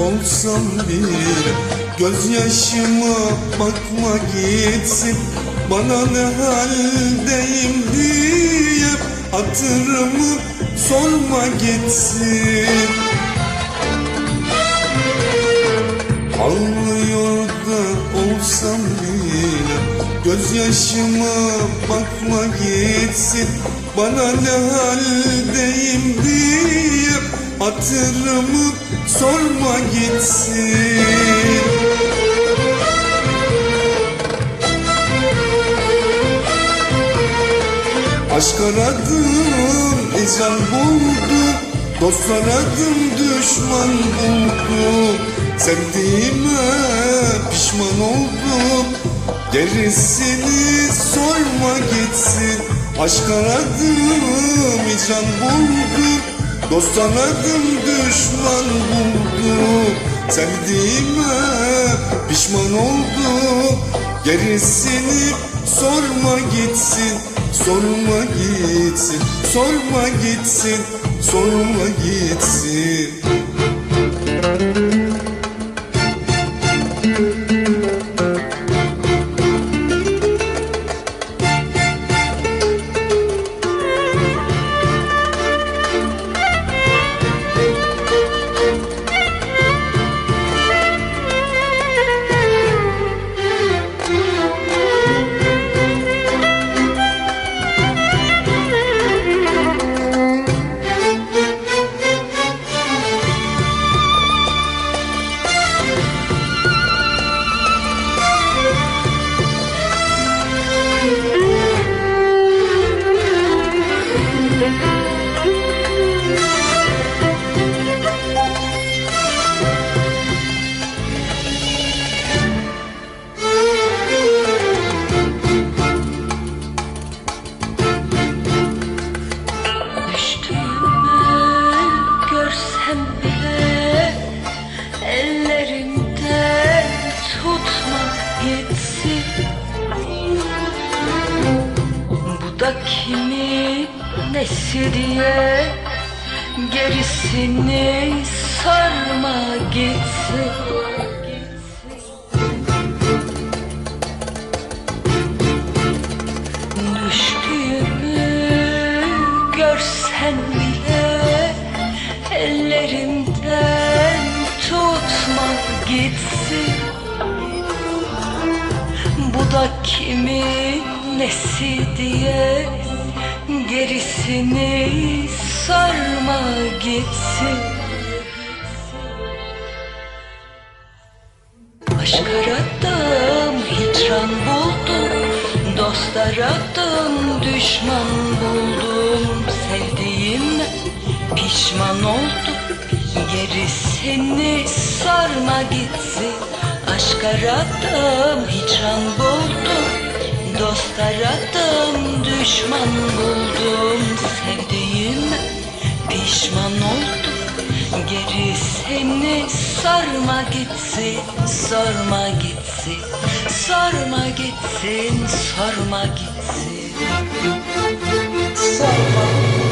olsam bile Gözyaşıma bakma gitsin. Bana ne haldeyim diye Hatırımı sorma gitsin. Ağlıyor da olsam bile Gözyaşıma bakma gitsin. Bana ne haldeyim diye Hatırımı sorma gitsin. Aşk aradım, ecel buldum Dost aradım, düşman buldum Sevdiğime pişman oldum Gerisini sorma gitsin. Aşk aradım, ecel buldum Dost aradım, düşman buldum Sevdiğime pişman oldum Gerisini sorma gitsin Sorma gitsin, sorma gitsin, sorma gitsin nesi diye Gerisini sarma gitsin. Düştüğümü görsen bile Ellerimden tutma gitsin. Bu da kimin nesi diye Gerisini sarma gitsin. Aşk aradım, hicran buldum Dost aradım, düşman buldum. Sevdiğim pişman oldum Gerisini sarma gitsin. Aşk aradım, hicran buldum Dost aradım, düşman buldum. Sevdiğim pişman oldum Gerisini sarma gitsin, sorma gitsin Sorma gitsin, sorma gitsin. Sorma